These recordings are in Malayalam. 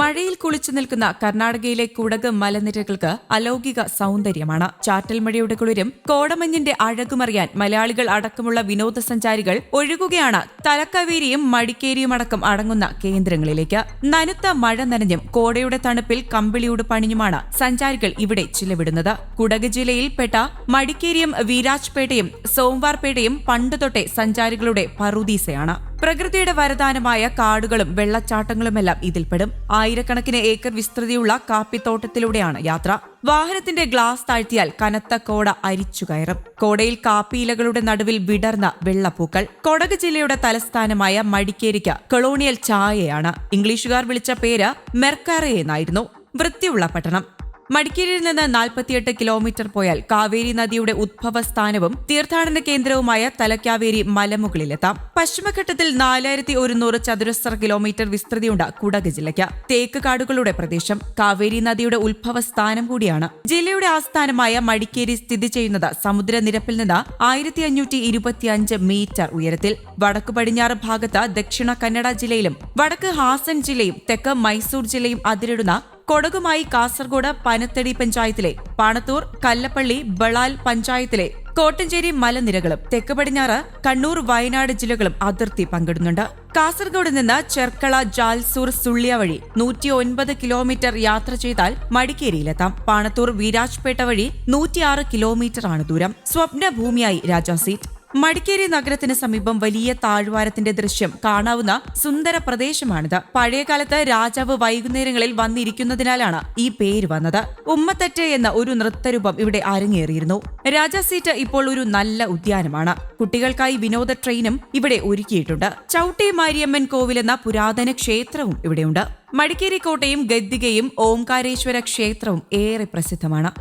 മഴയിൽ കുളിച്ചു നിൽക്കുന്ന കർണാടകയിലെ കുടക് മലനിരകൾക്ക് അലൗകിക സൗന്ദര്യമാണ്. ചാറ്റൽ മഴയുടെ കുളിരും കോടമഞ്ഞിന്റെ അഴകുമറിയാൻ മലയാളികൾ അടക്കമുള്ള വിനോദസഞ്ചാരികൾ ഒഴുകുകയാണ്. തലക്കവേരിയും മടിക്കേരിയും അടക്കം അടങ്ങുന്ന കേന്ദ്രങ്ങളിലേക്ക്. നനുത്ത മഴ നനഞ്ഞും കോടയുടെ തണുപ്പിൽ കമ്പിളിയോട് പണിഞ്ഞുമാണ് സഞ്ചാരികൾ ഇവിടെ ചിലവിടുന്നത്. കുടക് ജില്ലയിൽപ്പെട്ട മടിക്കേരിയും വീരാജ്പേട്ടയും സോംവാർപേട്ടയും പണ്ടുതൊട്ടേ സഞ്ചാരികളുടെ പറുദീസയാണ്. പ്രകൃതിയുടെ വരദാനമായ കാടുകളും വെള്ളച്ചാട്ടങ്ങളുമെല്ലാം ഇതിൽപ്പെടും. ആയിരക്കണക്കിന് ഏക്കർ വിസ്തൃതിയുള്ള കാപ്പിത്തോട്ടത്തിലൂടെയാണ് യാത്ര. വാഹനത്തിന്റെ ഗ്ലാസ് താഴ്ത്തിയാൽ കനത്ത കോട അരിച്ചു കയറും. കോടയിൽ കാപ്പിയിലകളുടെ നടുവിൽ വിടർന്ന വെള്ളപ്പൂക്കൾ. കൊടക് ജില്ലയുടെ തലസ്ഥാനമായ മടിക്കേരിക്ക് കൊളോണിയൽ ചായയാണ്. ഇംഗ്ലീഷുകാർ വിളിച്ച പേര് മെർക്കാറയെന്നായിരുന്നു. വൃത്തിയുള്ള പട്ടണം. മടിക്കേരിയിൽ നിന്ന് നാൽപ്പത്തിയെട്ട് കിലോമീറ്റർ പോയാൽ കാവേരി നദിയുടെ ഉദ്ഭവസ്ഥാനവും തീർത്ഥാടന കേന്ദ്രവുമായ തലക്കാവേരി മലമുകളിലെത്താം. പശ്ചിമഘട്ടത്തിൽ നാലായിരത്തി ഒരുന്നൂറ് ചതുരശ്ര കിലോമീറ്റർ വിസ്തൃതിയുണ്ട് കുടക് ജില്ലയ്ക്ക്. തേക്ക് കാടുകളുടെ പ്രദേശം കാവേരി നദിയുടെ ഉത്ഭവസ്ഥാനം കൂടിയാണ്. ജില്ലയുടെ ആസ്ഥാനമായ മടിക്കേരി സ്ഥിതി ചെയ്യുന്നത് സമുദ്രനിരപ്പിൽ നിന്ന് ആയിരത്തി അഞ്ഞൂറ്റി ഇരുപത്തിയഞ്ച് മീറ്റർ ഉയരത്തിൽ. വടക്കു പടിഞ്ഞാറ് ഭാഗത്ത് ദക്ഷിണ കന്നഡ ജില്ലയിലും വടക്ക് ഹാസൻ ജില്ലയും തെക്ക് മൈസൂർ ജില്ലയും അതിരിടുന്ന കൊടകുമായി കാസർഗോഡ് പനത്തടി പഞ്ചായത്തിലെ പാണത്തൂർ കല്ലപ്പള്ളി ബളാൽ പഞ്ചായത്തിലെ കോട്ടഞ്ചേരി മലനിരകളും തെക്ക് പടിഞ്ഞാറ് കണ്ണൂർ വയനാട് ജില്ലകളും അതിർത്തി പങ്കിടുന്നുണ്ട്. കാസർഗോഡ് നിന്ന് ചെർക്കള ജാൽസൂർ സുള്ളിയ വഴി നൂറ്റി ഒൻപത് കിലോമീറ്റർ യാത്ര ചെയ്താൽ മടിക്കേരിയിലെത്താം. പാണത്തൂർ വീരാജ്പേട്ട വഴി നൂറ്റിയാറ് കിലോമീറ്ററാണ് ദൂരം. സ്വപ്നഭൂമിയായി രാജാ സീറ്റ്. മടിക്കേരി നഗരത്തിന് സമീപം വലിയ താഴ്വാരത്തിന്റെ ദൃശ്യം കാണാവുന്ന സുന്ദര പ്രദേശമാണിത്. പഴയകാലത്ത് രാജാവ് വൈകുന്നേരങ്ങളിൽ വന്നിരിക്കുന്നതിനാലാണ് ഈ പേര് വന്നത്. ഉമ്മത്തറ്റ് എന്ന ഒരു നൃത്തരൂപം ഇവിടെ അരങ്ങേറിയിരുന്നു. രാജാ സീറ്റ് ഇപ്പോൾ ഒരു നല്ല ഉദ്യാനമാണ്. കുട്ടികൾക്കായി വിനോദ ട്രെയിനും ഇവിടെ ഒരുക്കിയിട്ടുണ്ട്. ചൌട്ടി മാരിയമ്മൻ കോവിൽ എന്ന പുരാതന ക്ഷേത്രവും ഇവിടെയുണ്ട്. മടിക്കേരി കോട്ടയും ഗദ്ദികയും ഓംകാരേശ്വര ക്ഷേത്രവും ഏറെ പ്രസിദ്ധമാണ്.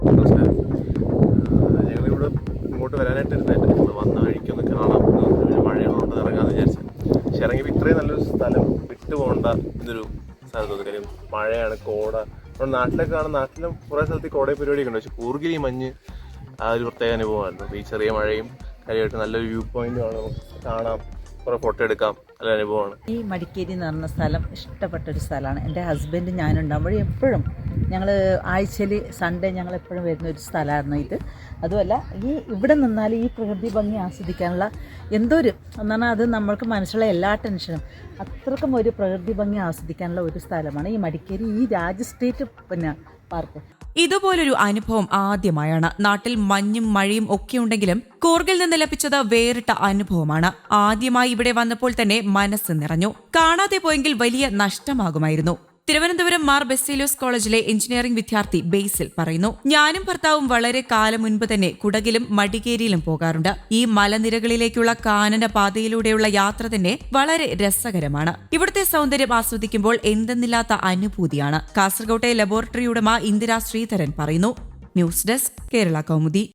ഇങ്ങോട്ട് വരാനായിട്ട് വന്ന വഴിക്കൊന്ന് കാണാം പിന്നെ മഴയുള്ളതുകൊണ്ട് ഇറങ്ങാമെന്ന് വിചാരിച്ചു പക്ഷെ ഇറങ്ങിയപ്പോൾ ഇത്രയും നല്ലൊരു സ്ഥലം പോകേണ്ട എന്നൊരു സ്ഥലം തോന്നി കാര്യം മഴയാണ് കോട. നമ്മുടെ നാട്ടിലൊക്കെ കാണുന്ന നാട്ടിലും കുറേ സ്ഥലത്ത് കോട പരിപാടിയൊക്കെ ഉണ്ട് പക്ഷെ കൂർഗിരി മഞ്ഞ് ആ ഒരു പ്രത്യേക അനുഭവമായിരുന്നു. ഈ ചെറിയ മഴയും കാര്യമായിട്ട് നല്ലൊരു വ്യൂ പോയിന്റുമാണ് കാണാം. കുറേ ഫോട്ടോ എടുക്കാം. നല്ല അനുഭവമാണ്. ഈ മടിക്കേരി എന്ന് പറഞ്ഞ സ്ഥലം ഇഷ്ടപ്പെട്ട ഒരു സ്ഥലമാണ്. എന്റെ ഹസ്ബൻഡ് ഞാനുണ്ടാകുമ്പോൾ എപ്പോഴും ഞങ്ങൾ ആഴ്ചയിൽ സൺഡേ ഞങ്ങൾ എപ്പോഴും വരുന്ന ഒരു സ്ഥലമായിരുന്നു ഇത്. അതുമല്ല ഈ ഇവിടെ നിന്നാൽ ഈ പ്രകൃതി ഭംഗി ആസ്വദിക്കാനുള്ള എന്തോ ഒരു അത് നമ്മൾക്ക് മനസ്സിലുള്ള എല്ലാ ടെൻഷനും അത്രക്കും ഒരു പ്രകൃതി ഭംഗി ആസ്വദിക്കാനുള്ള ഒരു സ്ഥലമാണ് ഈ മടിക്കേരി ഈ രാജ സ്റ്റേറ്റ് പിന്നെ പാർക്ക് ഇതുപോലൊരു അനുഭവം ആദ്യമായാണ്. നാട്ടിൽ മഞ്ഞും മഴയും ഒക്കെ ഉണ്ടെങ്കിലും കൂർഗിൽ നിന്ന് ലഭിച്ചത് വേറിട്ട അനുഭവമാണ്. ആദ്യമായി ഇവിടെ വന്നപ്പോൾ തന്നെ മനസ്സ് നിറഞ്ഞു. കാണാതെ പോയെങ്കിൽ വലിയ നഷ്ടമാകുമായിരുന്നു. തിരുവനന്തപുരം മാർ ബെസേലിയോസ് കോളേജിലെ എഞ്ചിനീയറിംഗ് വിദ്യാർത്ഥി ബേസിൽ പറയുന്നു ഞാനും ഭർത്താവും വളരെ കാലം മുൻപ് തന്നെ കുടകിലും മടികേരിയിലും പോകാറുണ്ട്. ഈ മലനിരകളിലേക്കുള്ള കാനന പാതയിലൂടെയുള്ള യാത്ര തന്നെ വളരെ രസകരമാണ്. ഇവിടുത്തെ സൗന്ദര്യം ആസ്വദിക്കുമ്പോൾ എന്തെന്നില്ലാത്ത അനുഭൂതിയാണ്. കാസർകോട്ടെ ലബോറട്ടറി ഉടമ ഇന്ദിര ശ്രീധരൻ പറയുന്നു ന്യൂസ് ഡെസ്ക് കേരള കൗമുദി.